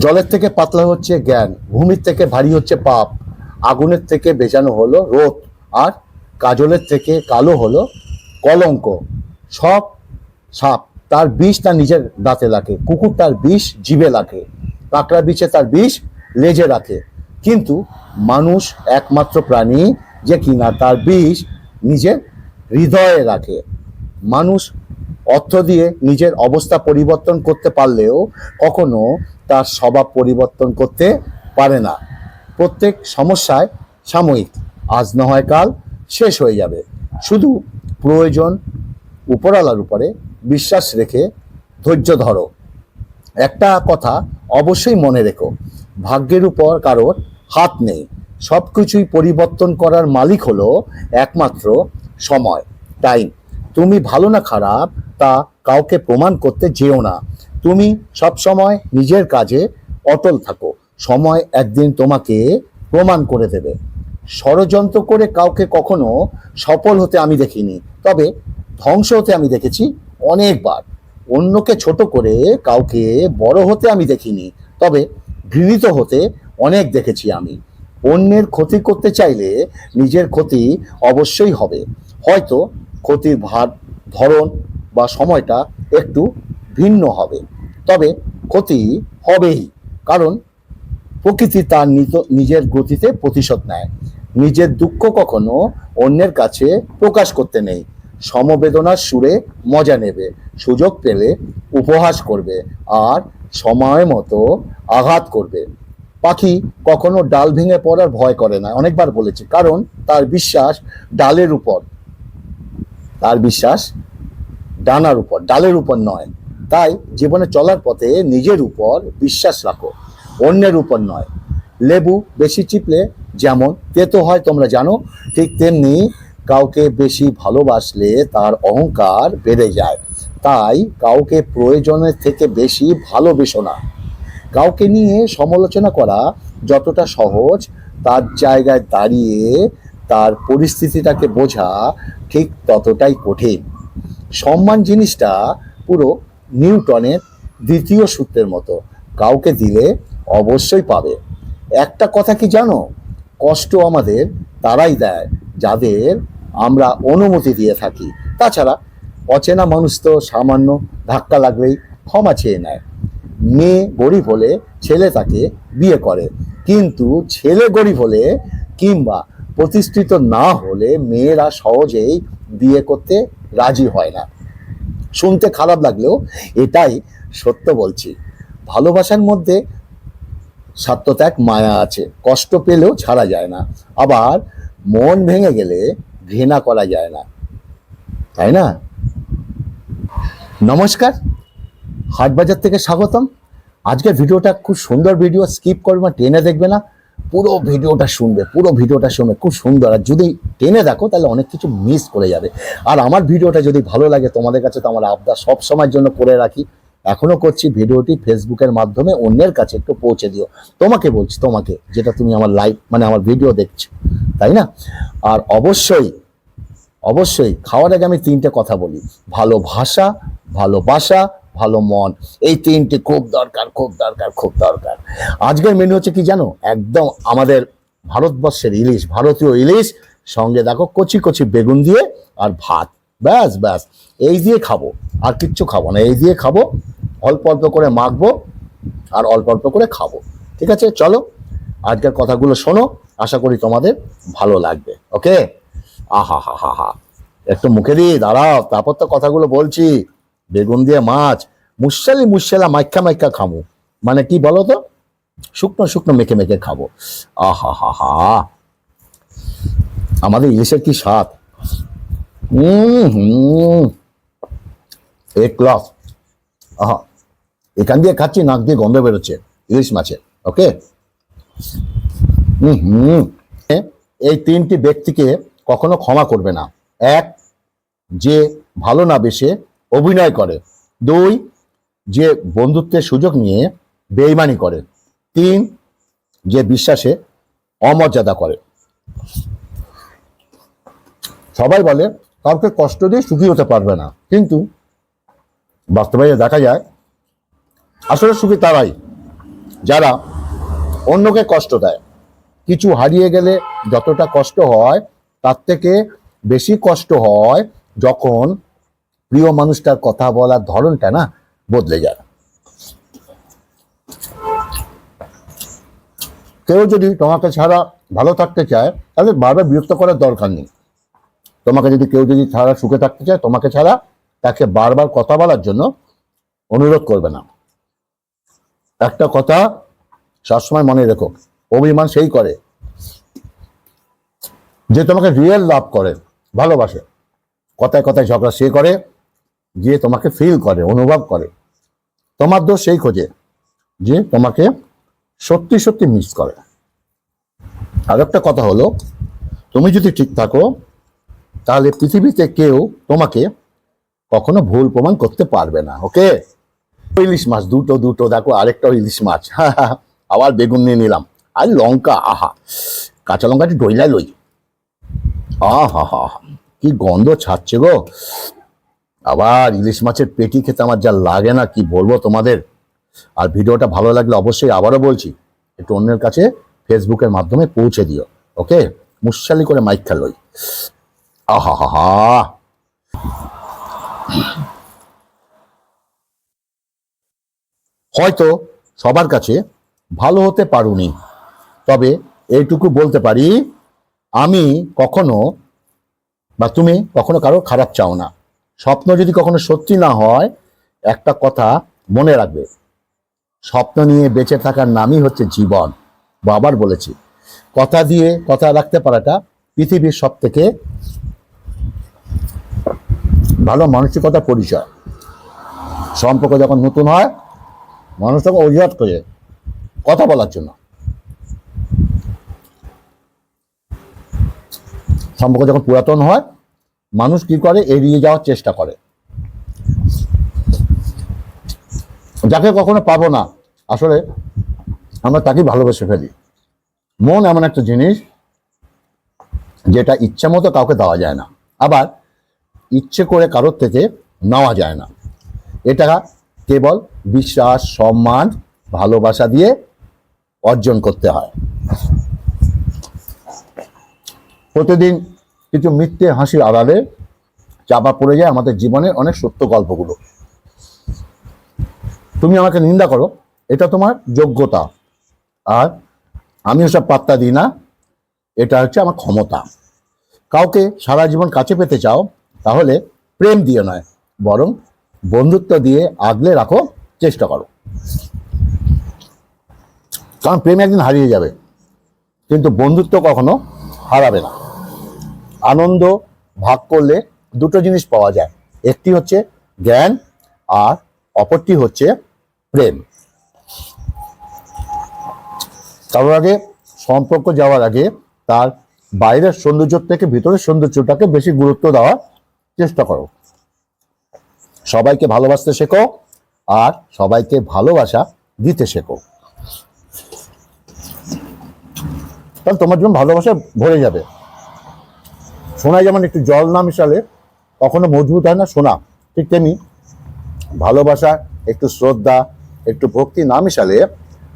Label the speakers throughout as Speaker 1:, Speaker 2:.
Speaker 1: জলের থেকে পাতলা হচ্ছে জ্ঞান, ভূমির থেকে ভারী হচ্ছে পাপ, আগুনের থেকে বেজানো হলো রোদ, আর কাজলের থেকে কালো হলো কলঙ্ক। সব সাপ তার বিষ তার নিজের দাঁতে রাখে, কুকুর তার বিষ জিভে রাখে, কাঁকড়া বিছে তার বিষ লেজে রাখে। কিন্তু মানুষ একমাত্র প্রাণী যে কিনা তার বিষ নিজের হৃদয়ে রাখে। মানুষ অর্থ দিয়ে নিজের অবস্থা পরিবর্তন করতে পারলেও কখনো তার স্বভাব পরিবর্তন করতে পারে না। প্রত্যেক সমস্যায় সাময়িক, আজ না হয় কাল শেষ হয়ে যাবে। শুধু প্রয়োজন উপরওয়ালার উপরে বিশ্বাস রেখে ধৈর্য ধরো। একটা কথা অবশ্যই মনে রেখো, ভাগ্যের উপর কারোর হাত নেই। সব কিছুই পরিবর্তন করার মালিক হলো একমাত্র সময়। টাইম তুমি ভালো না খারাপ তা কাউকে প্রমাণ করতে যেও না। তুমি সব সময় নিজের কাজে অটল থাকো। সময় একদিন তোমাকে প্রমাণ করে দেবে। ষড়যন্ত্র করে কাউকে কখনো সফল হতে আমি দেখিনি, তবে ধ্বংস হতে আমি দেখেছি অনেকবার। অন্যকে ছোট করে কাউকে বড় হতে আমি দেখিনি, তবে ঘৃণিত হতে অনেক দেখেছি আমি। অন্যের ক্ষতি করতে চাইলে নিজের ক্ষতি অবশ্যই হবে। হয়তো ক্ষতির ভার, ধরন বা সময়টা একটু ভিন্ন হবে। তবে ক্ষতি হবেই, কারণ প্রকৃতি তার নিজের গতিতে প্রতিশোধ নেয়। নিজের দুঃখ কখনো অন্যের কাছে প্রকাশ করতে নেই। সমবেদনার সুরে মজা নেবে, সুযোগ পেলে উপহাস করবে, আর সময় মতো আঘাত করবে। পাখি কখনো ডাল ভেঙে পড়ার ভয় করে না, অনেকবার বলেছে, কারণ তার বিশ্বাস ডালের উপর। তার বিশ্বাস ডানার উপর, ডালের উপর নয়। তাই জীবনে চলার পথে নিজের উপর বিশ্বাস রাখো, অন্যের উপর নয়। লেবু বেশি চিপলে যেমন তেতো হয় তোমরা জানো, ঠিক তেমনি কাউকে বেশি ভালোবাসলে তার অহংকার বেড়ে যায়। তাই কাউকে প্রয়োজনের থেকে বেশি ভালোবেসো না। কাউকে নিয়ে সমালোচনা করা যতটা সহজ, তার জায়গায় দাঁড়িয়ে তার পরিস্থিতিটাকে বোঝা ঠিক ততটাই কঠিন। সম্মান জিনিসটা পুরো নিউটনের দ্বিতীয় সূত্রের মতো। কাউকে দিলে অবশ্যই পাবে। একটা কথা কি জানো? কষ্ট আমাদের তারাই দেয়, যাদের আমরা অনুমতি দিয়ে থাকি। তাছাড়া অচেনা মানুষ তো সামান্য ধাক্কা লাগলেই ক্ষমা চেয়ে নেয়। মেয়ে গরিব হলে ছেলে তাকে বিয়ে করে। কিন্তু ছেলে গরিব হলে কিংবা প্রতিষ্ঠিত না হলে মেয়েরা সহজেই বিয়ে করতে রাজি হয় না। শুনতে খারাপ লাগলেও এটাই সত্য বলছি। ভালোবাসার মধ্যে স্বার্থত্যাগ মায়া আছে। কষ্ট পেলেও ছাড়া যায় না। আবার মন ভেঙে গেলে ঘৃণা করা যায় না। তাই না? নমস্কার। হাটবাজার থেকে স্বাগতম। আজকের ভিডিওটা খুব সুন্দর ভিডিও। স্কিপ করবে না, টেনে দেখবে না। পুরো ভিডিওটা শুনবে, পুরো ভিডিওটা শুনবে, খুব সুন্দর। আর যদি টেনে দেখো, তাহলে অনেক কিছু মিস করে যাবে। আর আমার ভিডিওটা যদি ভালো লাগে, তোমাদের কাছে তো আমার আবদার সব সময়ের জন্য করে রাখি। এখনও করছি ভিডিওটি ফেসবুকের মাধ্যমে অন্যের কাছে একটু পৌঁছে দিও। তোমাকে বলছি, তোমাকে, যেটা তুমি আমার লাইভ মানে আমার ভিডিও দেখছ, তাই না? আর অবশ্যই অবশ্যই, খাওয়ার আগে আমি তিনটে কথা বলি। ভালো ভাষা, ভালোবাসা ভালো মন। এই তিনটে খুব দরকার খুব দরকার খুব দরকার। আজকের মেনু হচ্ছে কি জানো? একদম আমাদের ভারতবর্ষের ইলিশ, ভারতীয় ইলিশ, সঙ্গে দেখো কচি কচি বেগুন দিয়ে আর ভাত। ব্যাস ব্যাস। এই দিয়ে খাব, আর কিচ্ছু খাব না। এই দিয়ে খাব, অল্প অল্প করে মাখবো, আর অল্প অল্প করে খাব। ঠিক আছে? চলো, আজকের কথাগুলো শোনো, আশা করি তোমাদের ভালো লাগবে। ওকে আহা হা হা হা। একটু মুখে দিয়ে দাঁড়াও, তারপর তো কথাগুলো বলছি। বেগুন দিয়ে মাছ মুসালি মুসালা মাইখা মাইখা খাব মানে কি বলো তো শুকনো শুকনো মেখে মেখে খাব। আহা হা হা। আমাদের ইলিশের কি স্বাদ? হুম। এক ক্লাস আহা। এখান দিয়ে খাচ্ছি, নাক দিয়ে গন্ধ বেরোচ্ছে, ইলিশ মাছের, ওকে? হুম। এই তিনটি ব্যক্তিকে কখনো ক্ষমা করবে না। এক, যে ভালো না বেসে অভিনয় করে। দুই যে বন্ধুত্বের সুযোগ নিয়ে বেইমানি করে। তিন, যে বিশ্বাসে অমর্যাদা করে। সবাই বলে, কাউকে কষ্ট দিয়ে সুখী হতে পারবে না। কিন্তু বাস্তবে দেখা যায়, আসলে সুখী তারাই, যারা অন্যকে কষ্ট দেয়। কিছু হারিয়ে গেলে যতটা কষ্ট হয়, তার থেকে বেশি কষ্ট হয় যখন প্রিয় মানুষটার কথা বলার ধরনটা না বদলে যায় কেউ যদি তোমাকে ছাড়া ভালো থাকতে চায়, তাহলে বারবার বিরক্ত করার দরকার নেই। তোমাকে যদি কেউ যদি ছাড়া সুখে থাকতে চায়, তোমাকে ছাড়া তাকে বারবার কথা বলার জন্য অনুরোধ করবে না। একটা কথা সবসময় মনে রেখো, অভিমান সেই করে যে তোমাকে রিয়েল লাভ করে, ভালোবাসে। কথায় কথায় ঝগড়া সে করে যে তোমাকে ফিল করে, অনুভব করে। তোমার দোষ সেই খোঁজে, যে তোমাকে সত্যি সত্যি মিস করে। আর একটা কথা হলো, তুমি যদি ঠিক থাকো, তাহলে পৃথিবীতে কেউ তোমাকে কখনো ভুল প্রমাণ করতে পারবে না ওকে ইলিশ মাছ, দুটো দুটো, দেখো আরেকটা ইলিশ মাছ। আবার বেগুন নিয়ে নিলাম। আর লঙ্কা, আহা, কাঁচা লঙ্কাটি ডইলাই লই। আহ আহা হা, কি গন্ধ ছাড়ছে গো। আবার ইলিশ মাছের পেটি খেতে আমার যা লাগে না, কি বলব তোমাদের? আর ভিডিওটা ভালো লাগলে অবশ্যই আবারও বলছি, একটু অন্যের কাছে ফেসবুকের মাধ্যমে পৌঁছে দিও, ওকে? মুশালি করে মাইক খেলোই। আহা হা হা হয়তো সবার কাছে ভালো হতে পারুনি, তবে এইটুকু বলতে পারি, আমি কখনো বা তুমি কখনো কারও খারাপ চাও না। স্বপ্ন যদি কখনো সত্যি না হয়, একটা কথা মনে রাখবে। স্বপ্ন নিয়ে বেঁচে থাকার নামই হচ্ছে জীবন। বাবার বলেছি, কথা দিয়ে কথা রাখতে পারাটা পৃথিবীর সব থেকে ভালো মানসিকতা পরিচয়। সম্পর্ক যখন নতুন হয়, মানুষ তখন অজুহাত করে কথা বলার জন্য। সম্পর্ক যখন পুরাতন হয় মানুষ কি করে? এড়িয়ে যাওয়ার চেষ্টা করে। যাকে কখনো পাবো না। আসলে আমরা তাকেই ভালোবেসে ফেলি। মন এমন একটা জিনিস যেটা ইচ্ছা মতো কাউকে দেওয়া যায় না। আবার ইচ্ছে করে কারোর থেকে নেওয়া যায় না। এটা কেবল বিশ্বাস, সম্মান, ভালোবাসা দিয়ে অর্জন করতে হয়। প্রতিদিন কিছু মিথ্যে হাসির আড়ালে চাপা পড়ে যায় আমাদের জীবনের অনেক সত্য গল্পগুলো। তুমি আমাকে নিন্দা করো, এটা তোমার যোগ্যতা। আর আমি ওসব পাত্তা দিই না, এটা হচ্ছে আমার ক্ষমতা। কাউকে সারা জীবন কাছে পেতে চাও, তাহলে প্রেম দিয়ে নয়, বরং বন্ধুত্ব দিয়ে আগলে রাখো, চেষ্টা করো। কারণ প্রেম একদিন হারিয়ে যাবে, কিন্তু বন্ধুত্ব কখনো হারাবে না। আনন্দ ভাগ করলে দুটো জিনিস পাওয়া যায়। একটি হচ্ছে জ্ঞান আর অপরটি হচ্ছে প্রেম। কারোর আগে সম্পর্ক যাওয়ার আগে তার বাইরের সৌন্দর্য থেকে ভিতরের সৌন্দর্যটাকে বেশি গুরুত্ব দেওয়ার চেষ্টা করো। সবাইকে ভালোবাসতে শেখো আর সবাইকে ভালোবাসা দিতে শেখো। তাহলে তোমার জন্য ভালোবাসা ভরে যাবে। সোনায় যেমন একটু জল না মিশালে কখনো মজবুত হয় না, সোনা ঠিক তেমনি ভালোবাসা, একটু শ্রদ্ধা, একটু ভক্তি না মিশালে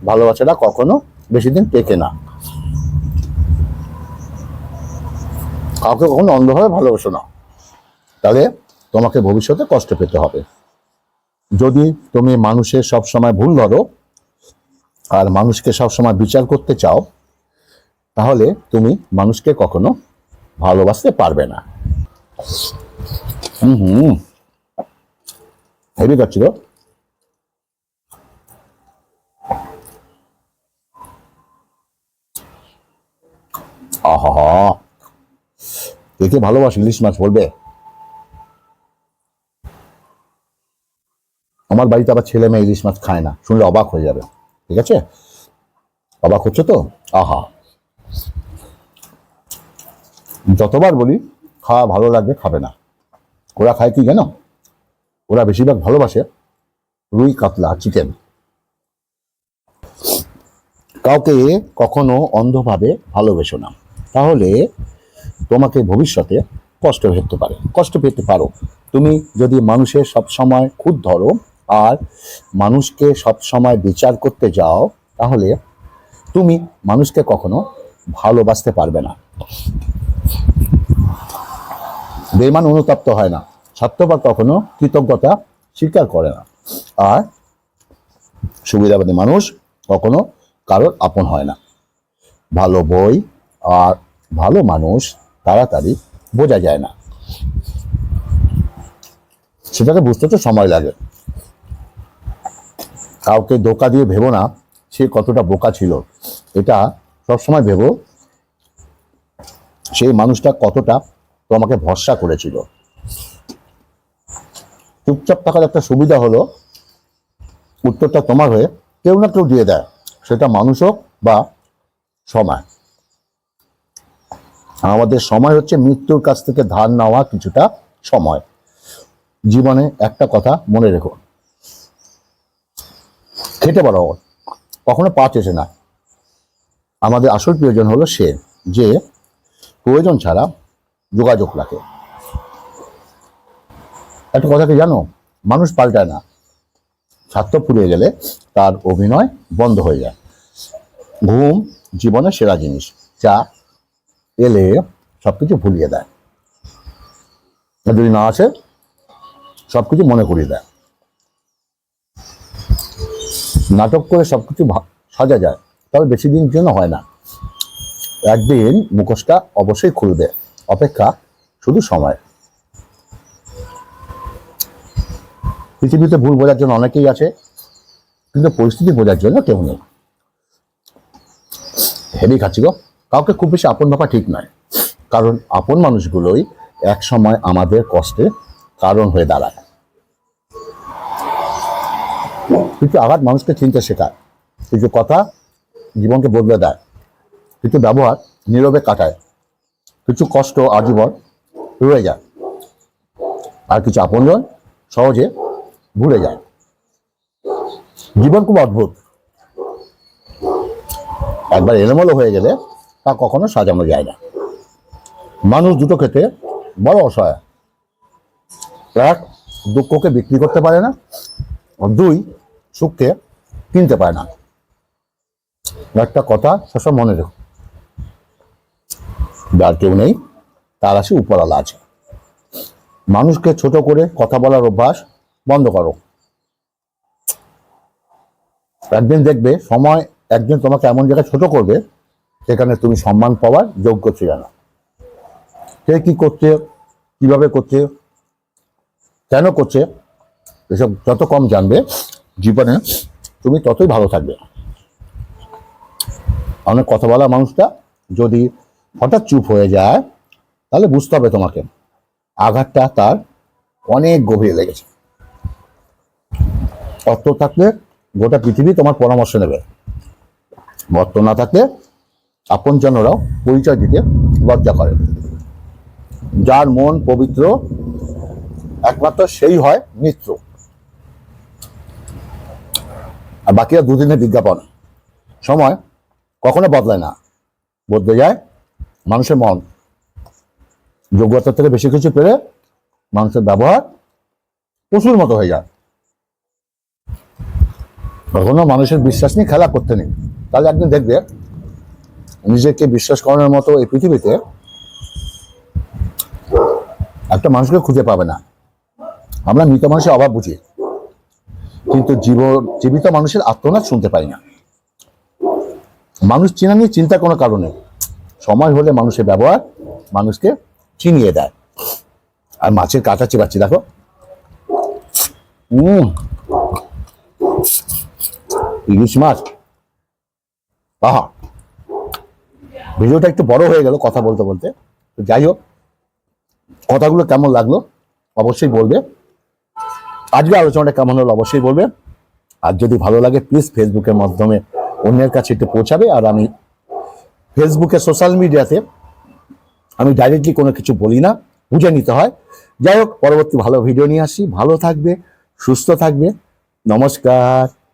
Speaker 1: ভালোবাসাটা কখনো বেশি দিন টেকে না। কাউকে কখনো অন্ধভাবে ভালোবাসো না। তাহলে তোমাকে ভবিষ্যতে কষ্ট পেতে হবে। যদি তুমি মানুষের সব সময় ভুল ধরো আর মানুষকে সব সময় বিচার করতে চাও, তাহলে তুমি মানুষকে কখনো ভালোবাসতে পারবে না। হুম হুম। হেভি কাচ্ছিল আহা একে ভালোবাসে ইলিশ মাছ বলবে? আমার বাড়িতে আবার ছেলে মেয়ে ইলিশ মাছ খায় না, শুনলে অবাক হয়ে যাবে। ঠিক আছে? অবাক হচ্ছে তো? আহা। যতবার বলি, খাওয়া ভালো লাগবে খাবে না। ওরা খায় কি জানো? ওরা বেশিরভাগ ভালোবাসে রুই, কাতলা চিকেন কাউকে কখনো অন্ধভাবে ভালোবেসো না। তাহলে তোমাকে ভবিষ্যতে কষ্ট পেতে পারে। কষ্ট পেতে পারো। তুমি যদি মানুষের সব সময় খুদ ধরো আর মানুষকে সব সময় বিচার করতে যাও, তাহলে তুমি মানুষকে কখনো ভালোবাসতে পারবে না। বেমান অনুতপ্ত হয় না। স্বার্থপর কখনো কৃতজ্ঞতা স্বীকার করে না। আর সুবিধাবাদী মানুষ কখনো কারোর আপন হয় না। ভালো বই আর ভালো মানুষ তাড়াতাড়ি বোঝা যায় না। সেটাকে বুঝতে তো সময় লাগে। কাউকে ধোকা দিয়ে ভেবো না সে কতটা বোকা ছিল। এটা সবসময় ভেবো, সেই মানুষটা কতটা তোমাকে ভরসা করেছিল। চুপচাপ থাকার একটা সুবিধা হলো, উত্তরটা তোমার হয়ে কেউ না কেউ দিয়ে দেয়, সেটা মানুষ হোক বা সময়। আমাদের সময় হচ্ছে মৃত্যুর কাছ থেকে ধার নেওয়া কিছুটা সময়। জীবনে একটা কথা মনে রেখো, খেতে পারো, কখনো পা চেষে না। আমাদের আসল প্রয়োজন হলো সে, যে প্রয়োজন ছাড়া যোগাযোগ রাখে। একটা কথা কি জানো? মানুষ পাল্টায় না। স্বার্থ ফুরিয়ে গেলে তার অভিনয় বন্ধ হয়ে যায়। ঘুম জীবনের সেরা জিনিস যা এলে সবকিছু ভুলিয়ে দেয়। যদি না আসে, সবকিছু মনে করিয়ে দেয়। নাটক করে সবকিছু ভা- সাজা যায়। তবে বেশি দিন জন্য হয় না। একদিন মুখোশটা অবশ্যই খুলবে। অপেক্ষা শুধু সময়। পৃথিবীতে ভুল বোঝার জন্য অনেকেই আছে, কিন্তু পরিস্থিতি বোঝার জন্য কেউ নেই। হেভি খাচ্ছি গো। কাউকে খুব বেশি আপন ভাবা ঠিক নয়। কারণ আপন মানুষগুলোই এক সময় আমাদের কষ্টের কারণ হয়ে দাঁড়ায়। কিছু আঘাত মানুষকে চিনতে শেখায়। কিছু কথা জীবনকে বদলে দেয়। কিছু ব্যবহার নীরবে কাটায়। কিছু কষ্ট আজীবন রয়ে যায়। আর কিছু আপনজন সহজে ভুলে যায়। জীবন খুব অদ্ভুত। একবার এলোমেলো হয়ে গেলে তা কখনো সাজানো যায় না। মানুষ দুটো খেতে বড় অসহায়। এক, দুঃখকে বিক্রি করতে পারে না। দুই, সুখকে কিনতে পারে না। একটা কথা সবসময় মনে রেখো। যার কেউ নেই, তার আছে উপরালা আছে। মানুষকে ছোট করে কথা বলার অভ্যাস বন্ধ করো। একদিন দেখবে সময় একদিন তোমাকে এমন জায়গায় ছোট করবে সেখানে তুমি সম্মান পাওয়ার যোগ্য ছিল না। কে কি করছে, কীভাবে করছে, কেন করছে, এসব যত কম জানবে, জীবনে তুমি ততই ভালো থাকবে। অনেক কথা বলা মানুষটা যদি হঠাৎ চুপ হয়ে যায়, তাহলে বুঝতে হবে তোমাকে। আঘাতটা তার অনেক গভীরে লেগেছে। অর্থ থাকলে গোটা পৃথিবী তোমার পরামর্শ নেবে। অর্থ না থাকলে আপন আপনজনরাও পরিচয় দিতে লজ্জা করে। যার মন পবিত্র, একমাত্র সেই হয় মিত্র। আর বাকিরা দুদিনের বিজ্ঞাপন। সময় কখনো বদলায় না। বদলে যায় মানুষের মন। যোগ্যতার থেকে বেশি কিছু পেলে মানুষের ব্যবহার পশুর মতো হয়ে যায়। কখনো মানুষের বিশ্বাস নিয়ে খেলা করতে নেই। তাহলে একদিন দেখবে নিজেকে বিশ্বাস করানোর মতো এই পৃথিবীতে একটা মানুষকে খুঁজে পাবে না। আমরা মৃত মানুষের অভাব বুঝি, কিন্তু জীব, জীবিত মানুষের আত্মনাদ শুনতে পাই না। মানুষ চেনা নিয়ে চিন্তার কোনো কারণে। সময় হলে মানুষের ব্যবহার মানুষকে চিনিয়ে দেয়। আর মাছের কাঁটা চেবাচ্ছি, দেখো। উম। ইলিশ মাছ। আহা। ভিডিওটা একটু বড় হয়ে গেল কথা বলতে বলতে। তো যাই হোক, কথাগুলো কেমন লাগল অবশ্যই বলবে। আজকে আলোচনাটা কেমন হলো অবশ্যই বলবে। আর যদি ভালো লাগে প্লিজ ফেসবুকের মাধ্যমে অন্যের কাছে একটু পৌঁছাবে আর আমি ফেসবুকে, সোশ্যাল মিডিয়াতে আমি ডাইরেক্টলি কোনো কিছু বলি না, বুঝে নিতে হয়। যাই হোক, পরবর্তী ভালো ভিডিও নিয়ে আসি। ভালো থাকবে, সুস্থ থাকবে। নমস্কার।